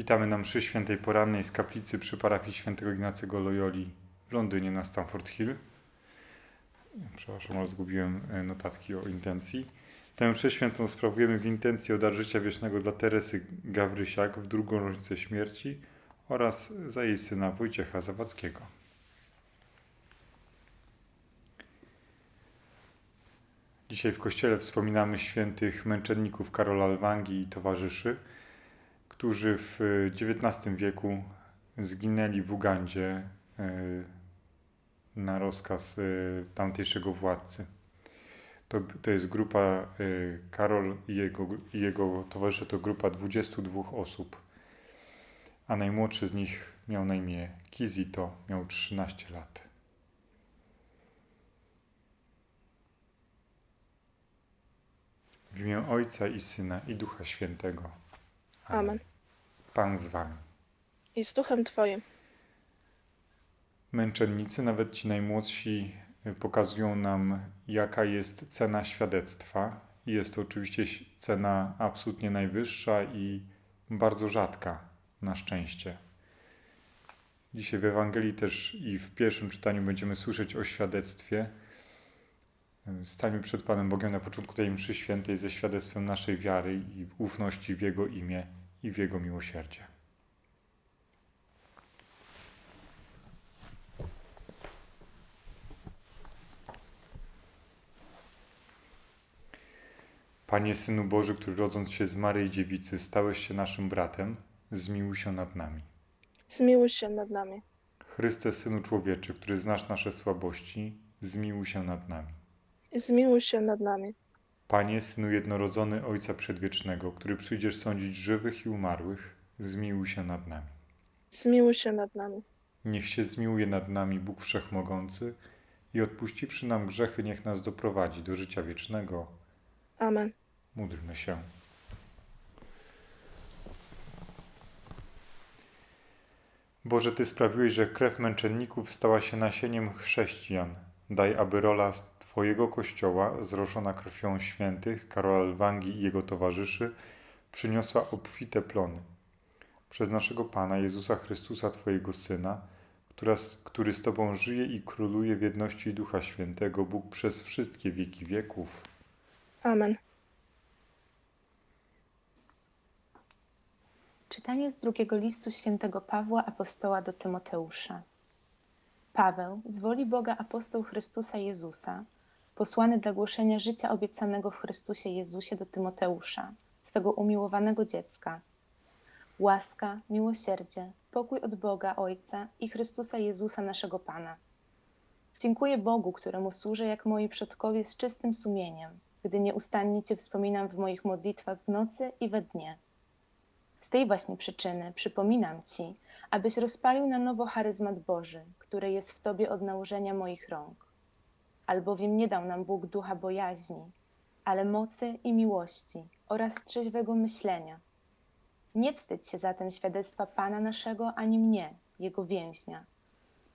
Witamy na mszy świętej porannej z kaplicy przy parafii świętego Ignacego Loyoli w Londynie na Stamford Hill. Przepraszam, ale zgubiłem e, notatki o intencji. Tę mszę świętą sprawujemy w intencji o życia wiecznego dla Teresy Gawrysiak w drugą rocznicę śmierci oraz za jej syna Wojciecha Zawadzkiego. Dzisiaj w kościele wspominamy świętych męczenników Karola Lwangi i towarzyszy, którzy w XIX wieku zginęli w Ugandzie e, na rozkaz e, tamtejszego władcy. To, to jest grupa, e, Karol i jego, i jego towarzysze to grupa 22 osób, a najmłodszy z nich miał na imię Kizito, miał 13 lat. W imię Ojca i Syna i Ducha Świętego. Amen. Pan z wami. I z duchem Twoim. Męczennicy, nawet ci najmłodsi, y, pokazują nam, jaka jest cena świadectwa. Jest to oczywiście cena absolutnie najwyższa i bardzo rzadka, na szczęście. Dzisiaj w Ewangelii też i w pierwszym czytaniu będziemy słyszeć o świadectwie. Stańmy przed Panem Bogiem na początku tej mszy świętej ze świadectwem naszej wiary i ufności w Jego imię i w Jego miłosierdzie. Panie Synu Boży, który rodząc się z Maryi Dziewicy, stałeś się naszym bratem, zmiłuj się nad nami. Zmiłuj się nad nami. Chryste, Synu Człowieczy, który znasz nasze słabości, zmiłuj się nad nami. Zmiłuj się nad nami. Panie, Synu Jednorodzony Ojca Przedwiecznego, który przyjdziesz sądzić żywych i umarłych, zmiłuj się nad nami. Zmiłuj się nad nami. Niech się zmiłuje nad nami Bóg Wszechmogący i odpuściwszy nam grzechy, niech nas doprowadzi do życia wiecznego. Amen. Módlmy się. Boże, Ty sprawiłeś, że krew męczenników stała się nasieniem chrześcijan. Daj, aby rola Twojego Kościoła, zroszona krwią świętych, Karola Lwangi i jego towarzyszy, przyniosła obfite plony. Przez naszego Pana Jezusa Chrystusa, Twojego Syna, która, który z Tobą żyje i króluje w jedności Ducha Świętego, Bóg przez wszystkie wieki wieków. Amen. Czytanie z drugiego listu świętego Pawła apostoła do Tymoteusza. Paweł, z woli Boga apostoł Chrystusa Jezusa, posłany dla głoszenia życia obiecanego w Chrystusie Jezusie do Tymoteusza, swego umiłowanego dziecka. Łaska, miłosierdzie, pokój od Boga Ojca i Chrystusa Jezusa naszego Pana. Dziękuję Bogu, któremu służę jak moi przodkowie z czystym sumieniem, gdy nieustannie Cię wspominam w moich modlitwach w nocy i we dnie. Z tej właśnie przyczyny przypominam Ci, abyś rozpalił na nowo charyzmat Boży, który jest w Tobie od nałożenia moich rąk. Albowiem nie dał nam Bóg ducha bojaźni, ale mocy i miłości oraz trzeźwego myślenia. Nie wstydź się zatem świadectwa Pana naszego ani mnie, Jego więźnia,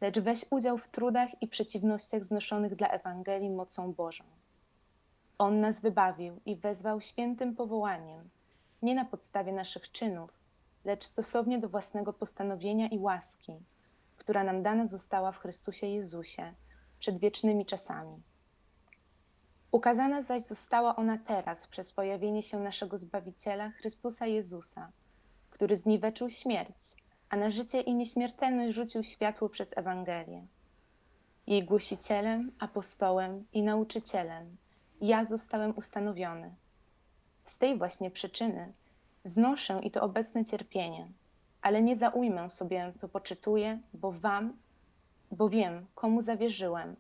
lecz weź udział w trudach i przeciwnościach znoszonych dla Ewangelii mocą Bożą. On nas wybawił i wezwał świętym powołaniem, nie na podstawie naszych czynów, lecz stosownie do własnego postanowienia i łaski, która nam dana została w Chrystusie Jezusie przed wiecznymi czasami. Ukazana zaś została ona teraz przez pojawienie się naszego Zbawiciela Chrystusa Jezusa, który zniweczył śmierć, a na życie i nieśmiertelność rzucił światło przez Ewangelię. Jej głosicielem, apostołem i nauczycielem ja zostałem ustanowiony. Z tej właśnie przyczyny znoszę i to obecne cierpienie, ale nie za ujmę sobie to poczytuję, bo wam, bo wiem, komu zawierzyłem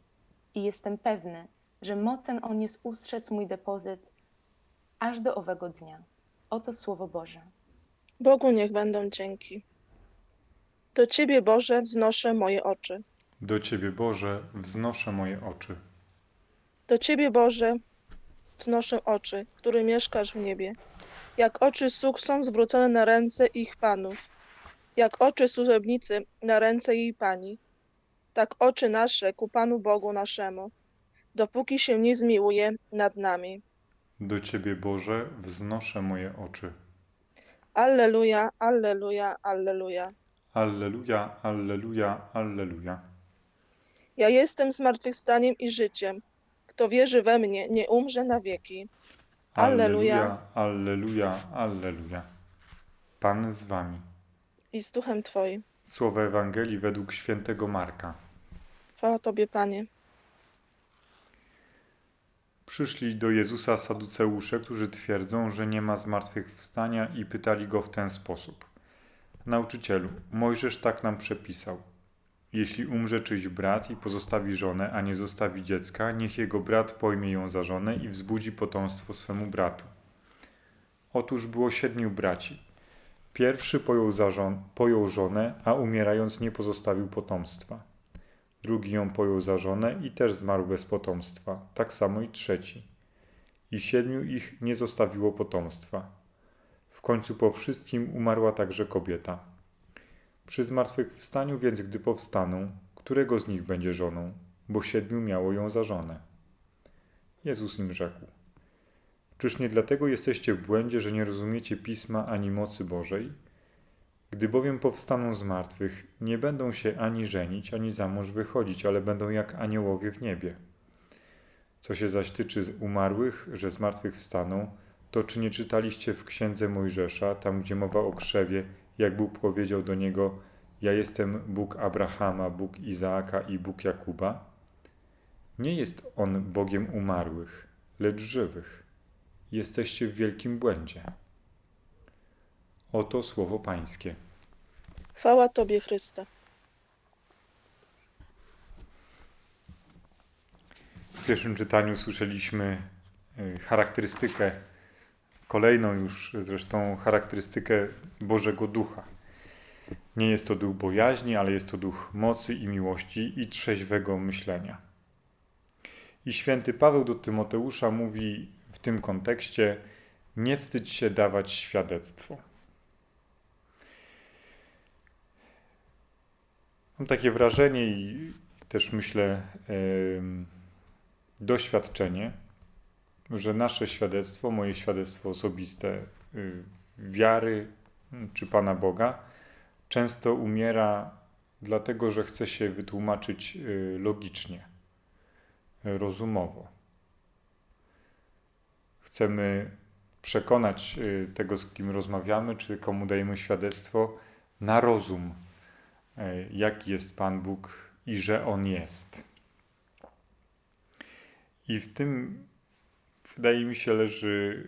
i jestem pewny, że mocen on jest ustrzec mój depozyt aż do owego dnia. Oto słowo Boże. Bogu niech będą dzięki. Do Ciebie, Boże, wznoszę moje oczy. Do Ciebie, Boże, wznoszę moje oczy. Do Ciebie, Boże, wznoszę oczy, który mieszkasz w niebie. Jak oczy sług są zwrócone na ręce ich panów, jak oczy służebnicy na ręce jej pani, tak oczy nasze ku Panu Bogu naszemu, dopóki się nie zmiłuje nad nami. Do Ciebie, Boże, wznoszę moje oczy. Alleluja, alleluja, alleluja. Alleluja, alleluja, alleluja. Ja jestem zmartwychwstaniem i życiem. Kto wierzy we mnie, nie umrze na wieki. Alleluja. Alleluja, alleluja. Pan z wami. I z duchem Twoim. Słowa Ewangelii według świętego Marka. Chwała Tobie, Panie. Przyszli do Jezusa saduceusze, którzy twierdzą, że nie ma zmartwychwstania i pytali go w ten sposób. Nauczycielu, Mojżesz tak nam przepisał. Jeśli umrze czyjś brat i pozostawi żonę, a nie zostawi dziecka, niech jego brat pojmie ją za żonę i wzbudzi potomstwo swemu bratu. Otóż było siedmiu braci. Pierwszy pojął, żon, pojął żonę, a umierając nie pozostawił potomstwa. Drugi ją pojął za żonę i też zmarł bez potomstwa, tak samo i trzeci. I siedmiu ich nie zostawiło potomstwa. W końcu po wszystkim umarła także kobieta. Przy zmartwychwstaniu więc, gdy powstaną, którego z nich będzie żoną, bo siedmiu miało ją za żonę? Jezus im rzekł: Czyż nie dlatego jesteście w błędzie, że nie rozumiecie pisma ani mocy Bożej? Gdy bowiem powstaną z martwych, nie będą się ani żenić, ani za mąż wychodzić, ale będą jak aniołowie w niebie. Co się zaś tyczy umarłych, że z martwych wstaną, to czy nie czytaliście w księdze Mojżesza, tam gdzie mowa o krzewie, jak Bóg powiedział do niego: Ja jestem Bóg Abrahama, Bóg Izaaka i Bóg Jakuba? Nie jest on Bogiem umarłych, lecz żywych. Jesteście w wielkim błędzie. Oto słowo Pańskie. Chwała Tobie, Chryste. W pierwszym czytaniu słyszeliśmy y, charakterystykę, kolejną już zresztą charakterystykę Bożego Ducha. Nie jest to duch bojaźni, ale jest to duch mocy i miłości i trzeźwego myślenia. I święty Paweł do Tymoteusza mówi w tym kontekście: Nie wstydź się dawać świadectwo. Mam takie wrażenie i też myślę em, doświadczenie, że nasze świadectwo, moje świadectwo osobiste y, wiary czy Pana Boga, często umiera dlatego, że chce się wytłumaczyć y, logicznie, rozumowo. Chcemy przekonać y, tego, z kim rozmawiamy, czy komu dajemy świadectwo, na rozum, y, jaki jest Pan Bóg i że On jest. I w tym, wydaje mi się, leży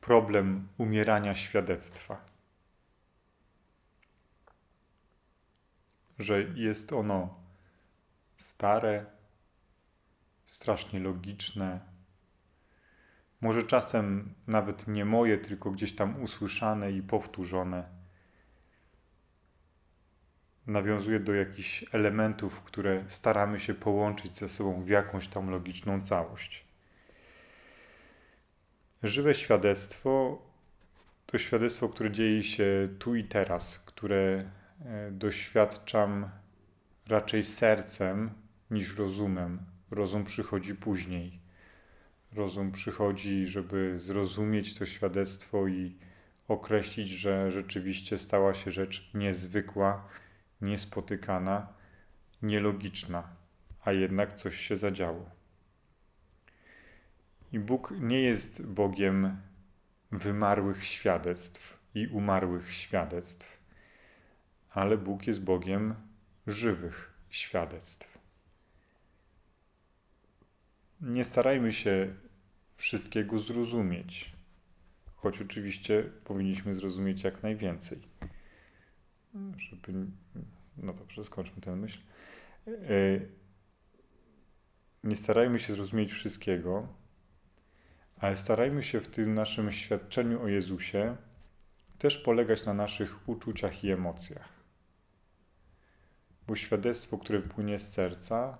problem umierania świadectwa. Że jest ono stare, strasznie logiczne, może czasem nawet nie moje, tylko gdzieś tam usłyszane i powtórzone nawiązuje do jakichś elementów, które staramy się połączyć ze sobą w jakąś tam logiczną całość. Żywe świadectwo to świadectwo, które dzieje się tu i teraz, które e, doświadczam raczej sercem niż rozumem. Rozum przychodzi później. Rozum przychodzi, żeby zrozumieć to świadectwo i określić, że rzeczywiście stała się rzecz niezwykła niespotykana, nielogiczna, a jednak coś się zadziało. I Bóg nie jest Bogiem wymarłych świadectw i umarłych świadectw, ale Bóg jest Bogiem żywych świadectw. Nie starajmy się wszystkiego zrozumieć, choć oczywiście powinniśmy zrozumieć jak najwięcej żeby. No dobrze, skończmy tę myśl. E, Nie starajmy się zrozumieć wszystkiego, ale starajmy się w tym naszym świadczeniu o Jezusie też polegać na naszych uczuciach i emocjach. Bo świadectwo, które płynie z serca,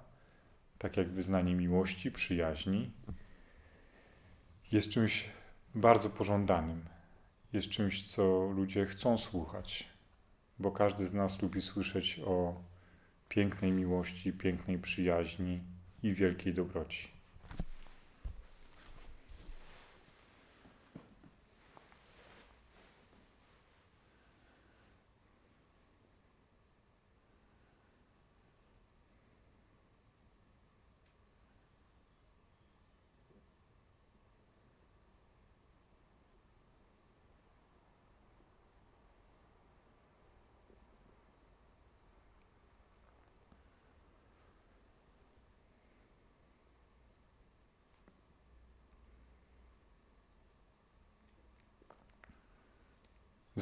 tak jak wyznanie miłości, przyjaźni, jest czymś bardzo pożądanym. Jest czymś, co ludzie chcą słuchać bo każdy z nas lubi słyszeć o pięknej miłości, pięknej przyjaźni i wielkiej dobroci.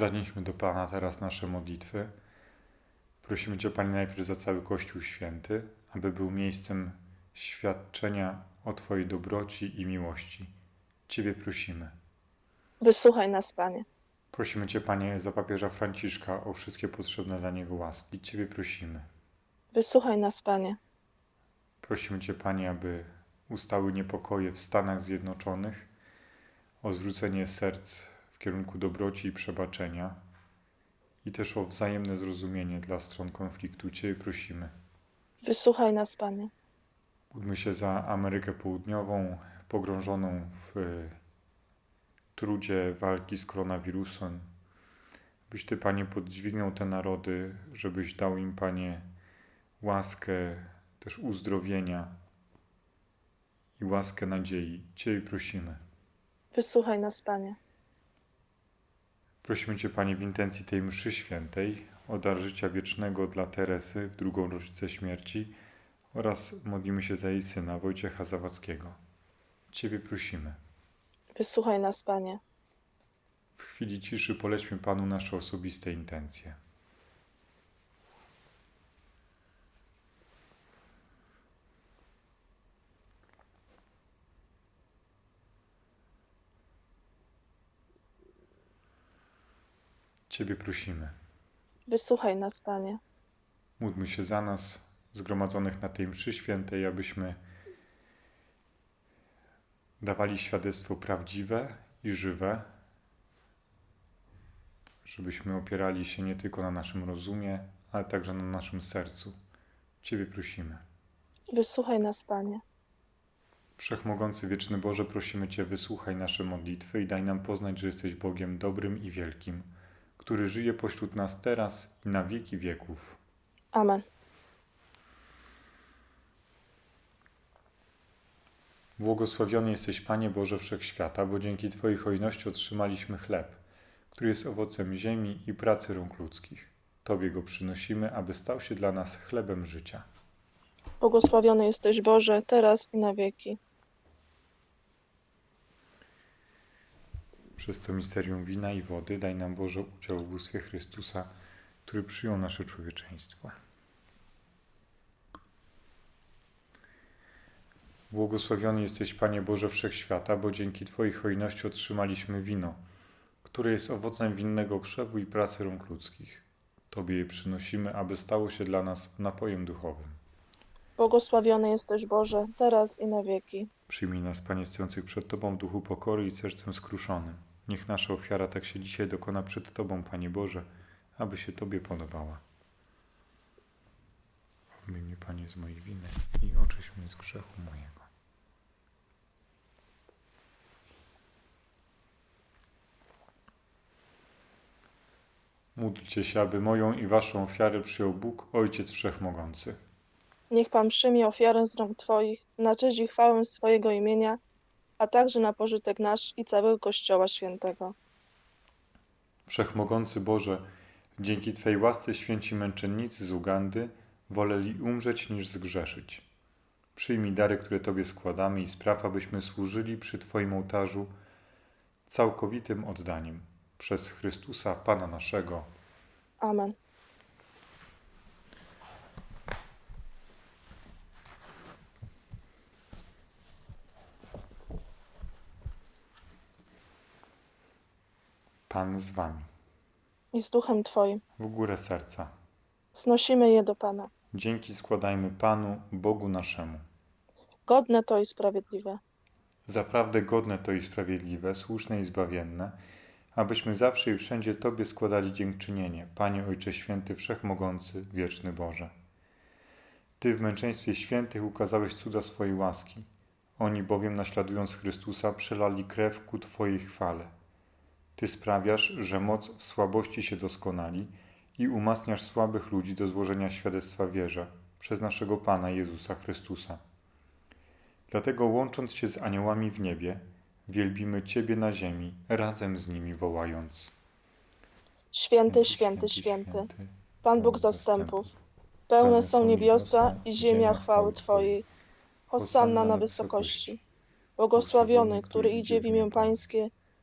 Zanieśmy do Pana teraz nasze modlitwy. Prosimy Cię, Panie, najpierw za cały Kościół Święty, aby był miejscem świadczenia o Twojej dobroci i miłości. Ciebie prosimy. Wysłuchaj nas, Panie. Prosimy Cię, Panie, za papieża Franciszka o wszystkie potrzebne dla niego łaski. Ciebie prosimy. Wysłuchaj nas, Panie. Prosimy Cię, Panie, aby ustały niepokoje w Stanach Zjednoczonych, o zwrócenie serc kierunku dobroci i przebaczenia i też o wzajemne zrozumienie dla stron konfliktu. Ciebie prosimy. Wysłuchaj nas, Panie. Módlmy się za Amerykę Południową, pogrążoną w e, trudzie walki z koronawirusem. Byś Ty, Panie, podźwignął te narody, żebyś dał im, Panie, łaskę też uzdrowienia i łaskę nadziei. Ciebie prosimy. Wysłuchaj nas, Panie. Prosimy Cię, Panie, w intencji tej mszy świętej o dar życia wiecznego dla Teresy w drugą rocznicę śmierci oraz modlimy się za jej syna Wojciecha Zawadzkiego. Ciebie prosimy. Wysłuchaj nas, Panie. W chwili ciszy polećmy Panu nasze osobiste intencje. Ciebie prosimy. Wysłuchaj nas, Panie. Módlmy się za nas, zgromadzonych na tej mszy świętej, abyśmy dawali świadectwo prawdziwe i żywe, żebyśmy opierali się nie tylko na naszym rozumie, ale także na naszym sercu. Ciebie prosimy. Wysłuchaj nas, Panie. Wszechmogący wieczny Boże, prosimy Cię, wysłuchaj nasze modlitwy i daj nam poznać, że jesteś Bogiem dobrym i wielkim, który żyje pośród nas teraz i na wieki wieków. Amen. Błogosławiony jesteś, Panie Boże Wszechświata, bo dzięki Twojej hojności otrzymaliśmy chleb, który jest owocem ziemi i pracy rąk ludzkich. Tobie go przynosimy, aby stał się dla nas chlebem życia. Błogosławiony jesteś, Boże, teraz i na wieki. Przez to misterium wina i wody daj nam Boże udział w bóstwie Chrystusa, który przyjął nasze człowieczeństwo. Błogosławiony jesteś, Panie Boże Wszechświata, bo dzięki Twojej hojności otrzymaliśmy wino, które jest owocem winnego krzewu i pracy rąk ludzkich. Tobie je przynosimy, aby stało się dla nas napojem duchowym. Błogosławiony jesteś, Boże, teraz i na wieki. Przyjmij nas, Panie, stojących przed Tobą w duchu pokory i sercem skruszonym. Niech nasza ofiara tak się dzisiaj dokona przed Tobą, Panie Boże, aby się Tobie podobała. Obmyj mnie, Panie, z mojej winy i oczyś mnie z grzechu mojego. Módlcie się, aby moją i Waszą ofiarę przyjął Bóg, Ojciec Wszechmogący. Niech Pan przyjmie ofiarę z rąk Twoich, na cześć i chwałę swojego imienia, a także na pożytek nasz i całego Kościoła Świętego. Wszechmogący Boże, dzięki Twej łasce święci męczennicy z Ugandy woleli umrzeć niż zgrzeszyć. Przyjmij dary, które Tobie składamy i spraw, abyśmy służyli przy Twoim ołtarzu całkowitym oddaniem. Przez Chrystusa, Pana naszego. Amen. Pan z Wami. I z duchem Twoim. W górę serca. Znosimy je do Pana. Dzięki składajmy Panu, Bogu naszemu. Godne to i sprawiedliwe. Zaprawdę godne to i sprawiedliwe, słuszne i zbawienne, abyśmy zawsze i wszędzie Tobie składali dziękczynienie, Panie Ojcze Święty, Wszechmogący, Wieczny Boże. Ty w męczeństwie świętych ukazałeś cuda swojej łaski. Oni bowiem, naśladując Chrystusa, przelali krew ku Twojej chwale. Ty sprawiasz, że moc w słabości się doskonali i umacniasz słabych ludzi do złożenia świadectwa wierze przez naszego Pana Jezusa Chrystusa. Dlatego łącząc się z aniołami w niebie, wielbimy Ciebie na ziemi, razem z nimi wołając. Święty, święty, święty. Pan Bóg zastępów. Pełne są niebiosa i ziemia chwały Twojej. Hosanna na wysokości. Błogosławiony, który idzie w imię Pańskie.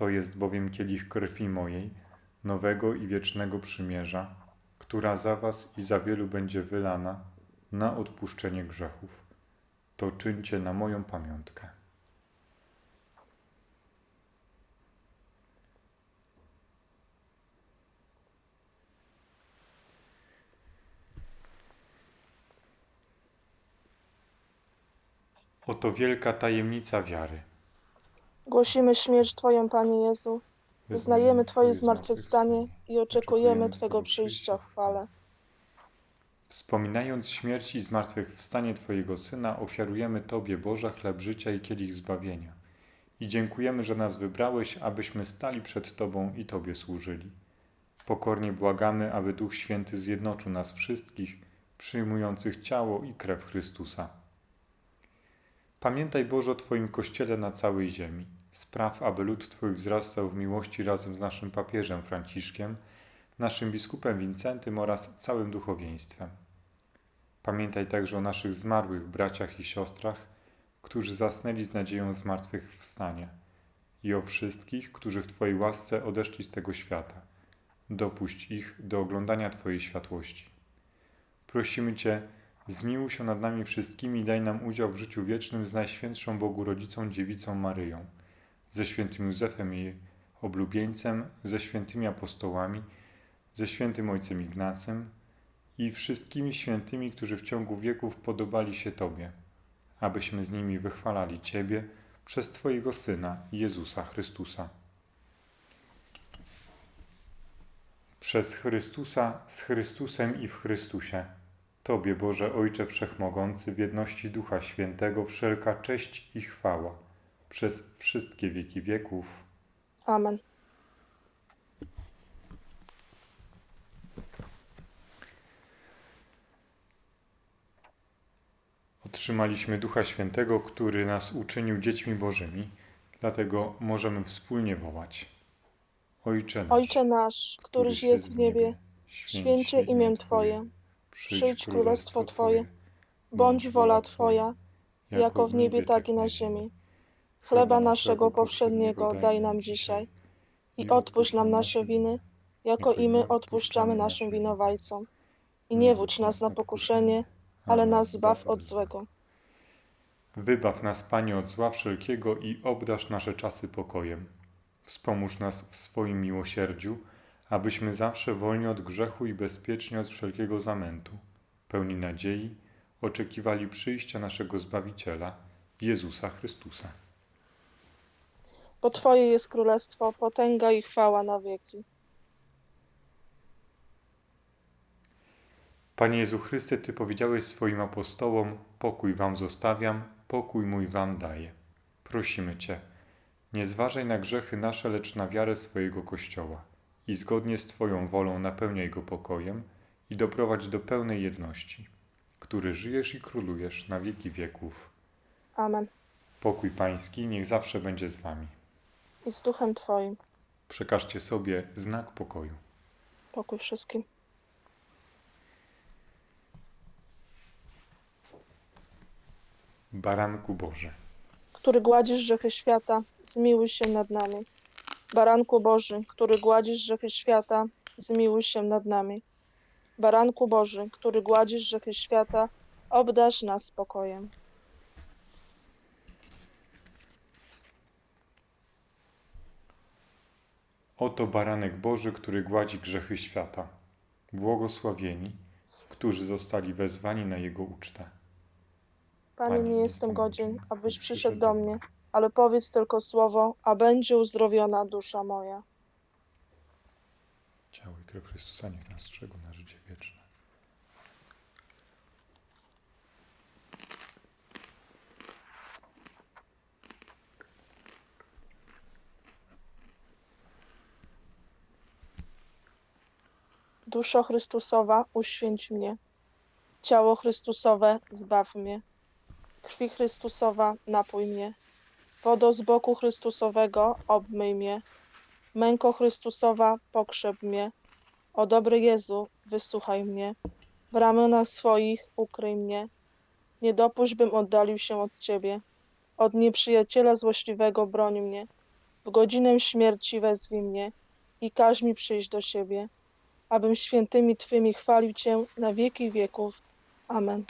To jest bowiem kielich krwi mojej, nowego i wiecznego przymierza, która za Was i za wielu będzie wylana na odpuszczenie grzechów. To czyńcie na moją pamiątkę. Oto wielka tajemnica wiary. Głosimy śmierć Twoją, Panie Jezu. Wyznajemy Twoje zmartwychwstanie i oczekujemy Twego przyjścia w chwale. Wspominając śmierć i zmartwychwstanie Twojego Syna, ofiarujemy Tobie, Boże, chleb życia i kielich zbawienia. I dziękujemy, że nas wybrałeś, abyśmy stali przed Tobą i Tobie służyli. Pokornie błagamy, aby Duch Święty zjednoczył nas wszystkich, przyjmujących ciało i krew Chrystusa. Pamiętaj, Boże, o Twoim Kościele na całej ziemi. Spraw, aby lud Twój wzrastał w miłości razem z naszym papieżem Franciszkiem, naszym biskupem Wincentym oraz całym duchowieństwem. Pamiętaj także o naszych zmarłych braciach i siostrach, którzy zasnęli z nadzieją zmartwychwstania i o wszystkich, którzy w Twojej łasce odeszli z tego świata. Dopuść ich do oglądania Twojej światłości. Prosimy Cię, zmiłuj się nad nami wszystkimi i daj nam udział w życiu wiecznym z Najświętszą Bogu Rodzicą Dziewicą Maryją, ze świętym Józefem jej oblubieńcem, ze świętymi apostołami, ze świętym Ojcem Ignacym i wszystkimi świętymi, którzy w ciągu wieków podobali się Tobie, abyśmy z nimi wychwalali Ciebie przez Twojego Syna, Jezusa Chrystusa. Przez Chrystusa, z Chrystusem i w Chrystusie. Tobie, Boże Ojcze Wszechmogący, w jedności Ducha Świętego, wszelka cześć i chwała, przez wszystkie wieki wieków. Amen. Otrzymaliśmy Ducha Świętego, który nas uczynił dziećmi Bożymi, dlatego możemy wspólnie wołać. Ojcze nasz, Ojcze nasz, któryś jest w niebie, święć się imię Twoje, przyjdź królestwo Twoje, bądź wola Twoja, jako w niebie, tak i na ziemi. Chleba naszego powszedniego daj nam dzisiaj i odpuść nam nasze winy, jako i my odpuszczamy naszym winowajcom. I nie wódź nas na pokuszenie, ale nas zbaw od złego. Wybaw nas, Panie, od zła wszelkiego i obdasz nasze czasy pokojem. Wspomóż nas w swoim miłosierdziu, abyśmy zawsze wolni od grzechu i bezpieczni od wszelkiego zamętu, pełni nadziei, oczekiwali przyjścia naszego Zbawiciela, Jezusa Chrystusa. Bo Twoje jest królestwo, potęga i chwała na wieki. Panie Jezu Chryste, Ty powiedziałeś swoim apostołom: Pokój Wam zostawiam, pokój mój Wam daję. Prosimy Cię, nie zważaj na grzechy nasze, lecz na wiarę swojego Kościoła i zgodnie z Twoją wolą napełniaj go pokojem i doprowadź do pełnej jedności, który żyjesz i królujesz na wieki wieków. Amen. Pokój Pański niech zawsze będzie z Wami. I z duchem Twoim. Przekażcie sobie znak pokoju. Pokój wszystkim. Baranku Boże. który gładzisz grzechy świata, zmiłuj się nad nami. Baranku Boży, który gładzisz grzechy świata, zmiłuj się nad nami. Baranku Boży, który gładzisz grzechy świata, obdarz nas spokojem. Oto baranek Boży, który gładzi grzechy świata. Błogosławieni, którzy zostali wezwani na Jego ucztę. Panie, nie jestem godzien, abyś przyszedł do mnie, ale powiedz tylko słowo, a będzie uzdrowiona dusza moja. Ciało i krew Chrystusa niech nas strzegą na życie wieczne. Duszo Chrystusowa, uświęć mnie. Ciało Chrystusowe, zbaw mnie. Krwi Chrystusowa, napój mnie. Wodo z boku Chrystusowego, obmyj mnie. Męko Chrystusowa, pokrzep mnie. O dobry Jezu, wysłuchaj mnie. W ramionach swoich ukryj mnie. Nie dopuść, bym oddalił się od Ciebie. Od nieprzyjaciela złośliwego broń mnie. W godzinę śmierci wezwij mnie i każ mi przyjść do siebie abym świętymi Twymi chwalił Cię na wieki wieków. Amen.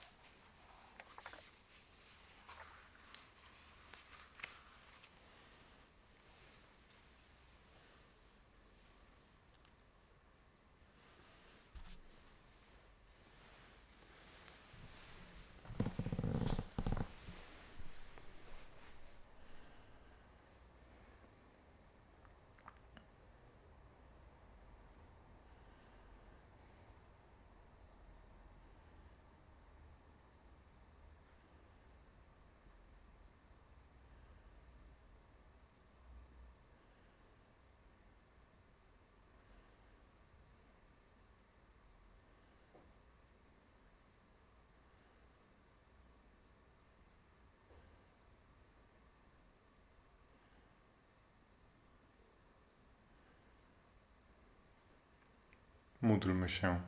Módlmy się.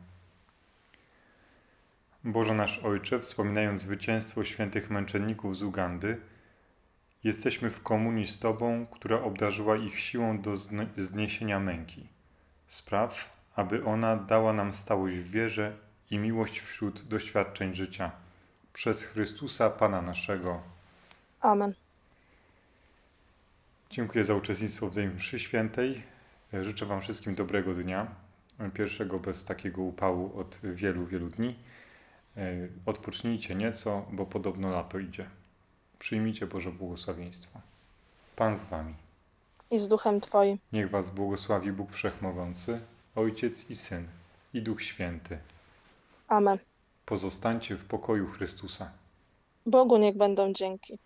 Boże nasz Ojcze, wspominając zwycięstwo świętych męczenników z Ugandy, jesteśmy w komunii z Tobą, która obdarzyła ich siłą do zn- zniesienia męki. Spraw, aby ona dała nam stałość w wierze i miłość wśród doświadczeń życia. Przez Chrystusa Pana naszego. Amen. Dziękuję za uczestnictwo w tej mszy świętej. Życzę Wam wszystkim dobrego dnia. Pierwszego bez takiego upału od wielu, wielu dni. E, Odpocznijcie nieco, bo podobno lato idzie. Przyjmijcie Boże błogosławieństwo. Pan z Wami. I z duchem Twoim. Niech Was błogosławi Bóg Wszechmogący, Ojciec i Syn i Duch Święty. Amen. Pozostańcie w pokoju Chrystusa. Bogu niech będą dzięki.